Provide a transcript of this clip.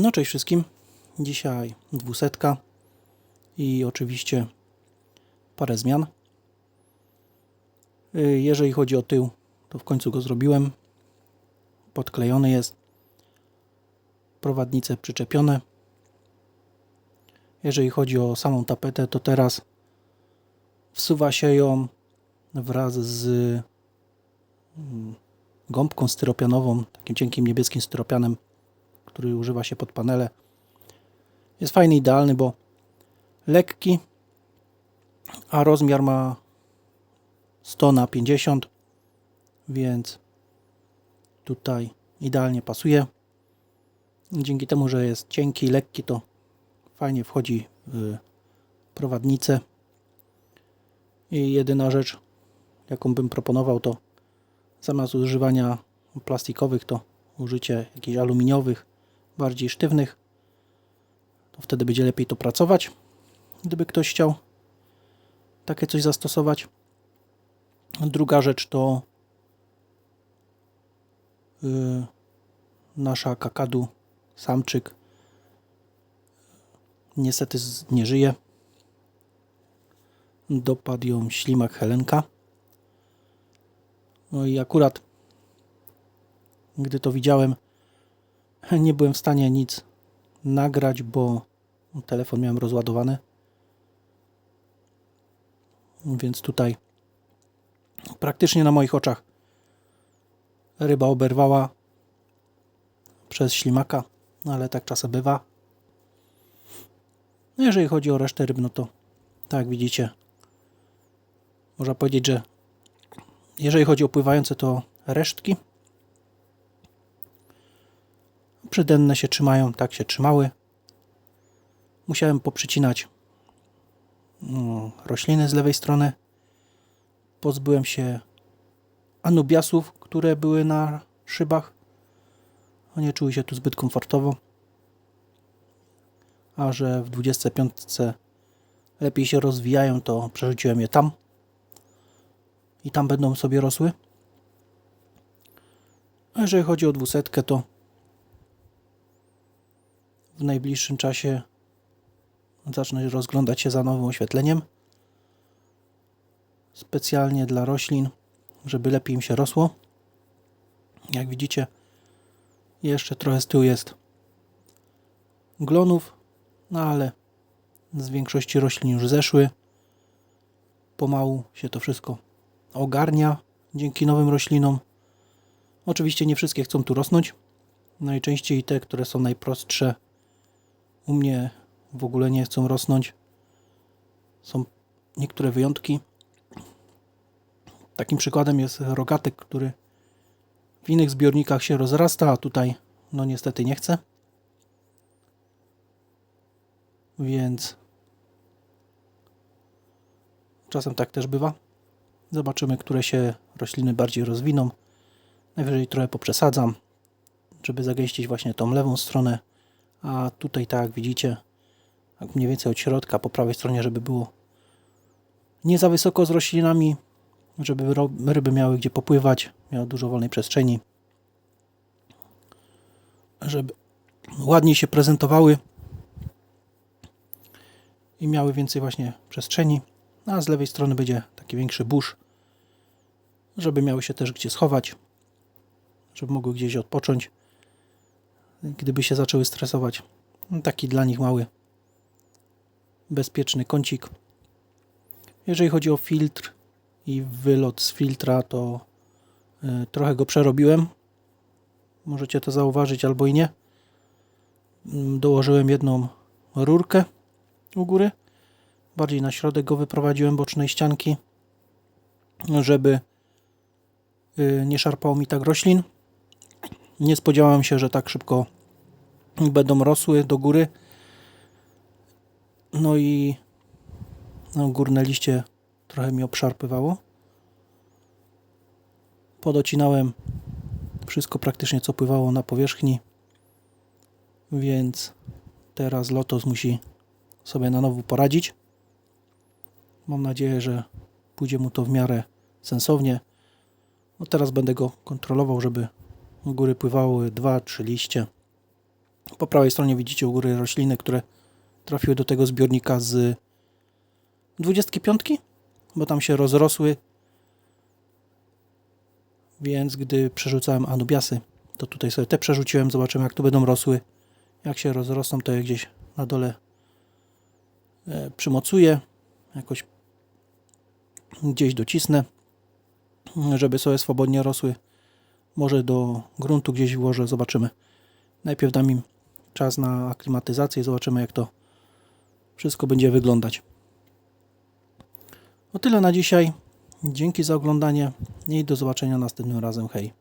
No cześć wszystkim. Dzisiaj dwusetka i oczywiście parę zmian. Y, Jeżeli chodzi o tył, to w końcu go zrobiłem. Podklejony jest. Prowadnice przyczepione. Jeżeli chodzi o samą tapetę, to teraz wsuwa się ją wraz z mm, gąbką styropianową, takim cienkim niebieskim styropianem który używa się pod panele. Jest fajny, idealny, bo lekki, a rozmiar ma 100 na 50, więc tutaj idealnie pasuje. Dzięki temu, że jest cienki lekki, to fajnie wchodzi w prowadnicę. I jedyna rzecz, jaką bym proponował, to zamiast używania plastikowych, to użycie jakichś aluminiowych, bardziej sztywnych. To wtedy będzie lepiej to pracować. Gdyby ktoś chciał takie coś zastosować. Druga rzecz to yy, nasza kakadu samczyk niestety nie żyje. Dopadł ją ślimak Helenka. No i akurat gdy to widziałem, nie byłem w stanie nic nagrać, bo telefon miałem rozładowany. Więc tutaj praktycznie na moich oczach ryba oberwała przez ślimaka, ale tak czasem bywa. No jeżeli chodzi o resztę ryb, no to tak widzicie, można powiedzieć, że jeżeli chodzi o pływające, to resztki Przydenne się trzymają, tak się trzymały. Musiałem poprzycinać mm, rośliny z lewej strony. Pozbyłem się anubiasów, które były na szybach. Nie czuły się tu zbyt komfortowo. A że w 25 lepiej się rozwijają, to przerzuciłem je tam. I tam będą sobie rosły. A jeżeli chodzi o dwusetkę, to w najbliższym czasie zacznę rozglądać się za nowym oświetleniem. Specjalnie dla roślin, żeby lepiej im się rosło. Jak widzicie, jeszcze trochę z tyłu jest glonów, no ale z większości roślin już zeszły. Pomału się to wszystko ogarnia dzięki nowym roślinom. Oczywiście nie wszystkie chcą tu rosnąć. Najczęściej te, które są najprostsze, u mnie w ogóle nie chcą rosnąć. Są niektóre wyjątki. Takim przykładem jest rogatek, który w innych zbiornikach się rozrasta, a tutaj no niestety nie chce. Więc czasem tak też bywa. Zobaczymy, które się rośliny bardziej rozwiną. Najwyżej trochę poprzesadzam, żeby zagęścić właśnie tą lewą stronę a tutaj tak jak widzicie tak mniej więcej od środka po prawej stronie, żeby było nie za wysoko z roślinami, żeby ryby miały gdzie popływać, miały dużo wolnej przestrzeni, żeby ładniej się prezentowały i miały więcej właśnie przestrzeni, a z lewej strony będzie taki większy burz, żeby miały się też gdzie schować, żeby mogły gdzieś odpocząć gdyby się zaczęły stresować. Taki dla nich mały, bezpieczny kącik. Jeżeli chodzi o filtr i wylot z filtra, to y, trochę go przerobiłem. Możecie to zauważyć albo i nie. Mm, Dołożyłem jedną rurkę u góry. Bardziej na środek go wyprowadziłem bocznej ścianki, żeby y, nie szarpało mi tak roślin. Nie spodziewałem się, że tak szybko będą rosły do góry. No i no, górne liście trochę mi obszarpywało. Podocinałem wszystko praktycznie, co pływało na powierzchni. Więc teraz Lotos musi sobie na nowo poradzić. Mam nadzieję, że pójdzie mu to w miarę sensownie. No teraz będę go kontrolował, żeby góry pływały dwa, trzy liście. Po prawej stronie widzicie u góry rośliny, które trafiły do tego zbiornika z 25, bo tam się rozrosły. Więc gdy przerzucałem anubiasy, to tutaj sobie te przerzuciłem. Zobaczymy, jak tu będą rosły. Jak się rozrosną, to je gdzieś na dole e, przymocuję. Jakoś gdzieś docisnę, żeby sobie swobodnie rosły. Może do gruntu gdzieś włożę, zobaczymy. Najpierw dam im czas na aklimatyzację i zobaczymy, jak to wszystko będzie wyglądać. O tyle na dzisiaj. Dzięki za oglądanie i do zobaczenia następnym razem. Hej.